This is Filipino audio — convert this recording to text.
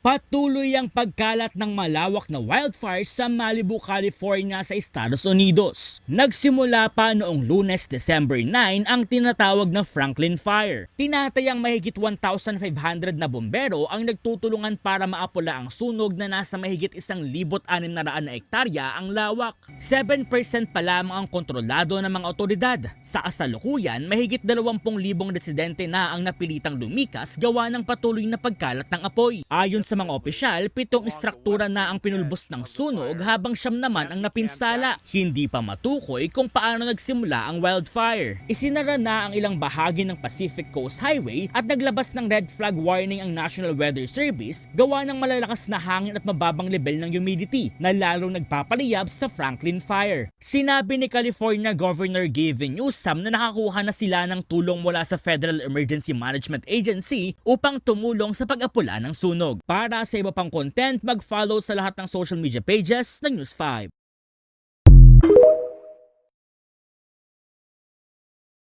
Patuloy ang pagkalat ng malawak na wildfire sa Malibu, California sa Estados Unidos. Nagsimula pa noong lunes, December 9 ang tinatawag na Franklin Fire. Tinatayang mahigit 1,500 na bombero ang nagtutulungan para maapula ang sunog na nasa mahigit 1,600 na ektarya ang lawak. 7% pa lamang ang kontrolado ng mga otoridad. Sa kasalukuyan, mahigit 20,000 residente na ang napilitang lumikas gawa ng patuloy na pagkalat ng apoy. Ayon sa mga opisyal, pitong istruktura na ang pinulbos ng sunog habang siyam naman ang napinsala. Hindi pa matukoy kung paano nagsimula ang wildfire. Isinara na ang ilang bahagi ng Pacific Coast Highway at naglabas ng red flag warning ang National Weather Service gawa ng malalakas na hangin at mababang level ng humidity na lalong nagpapaliyab sa Franklin Fire. Sinabi ni California Governor Gavin Newsom na nakakuha na sila ng tulong mula sa Federal Emergency Management Agency upang tumulong sa pag-apula ng sunog. Para sa iba pang content, mag-follow sa lahat ng social media pages ng News 5.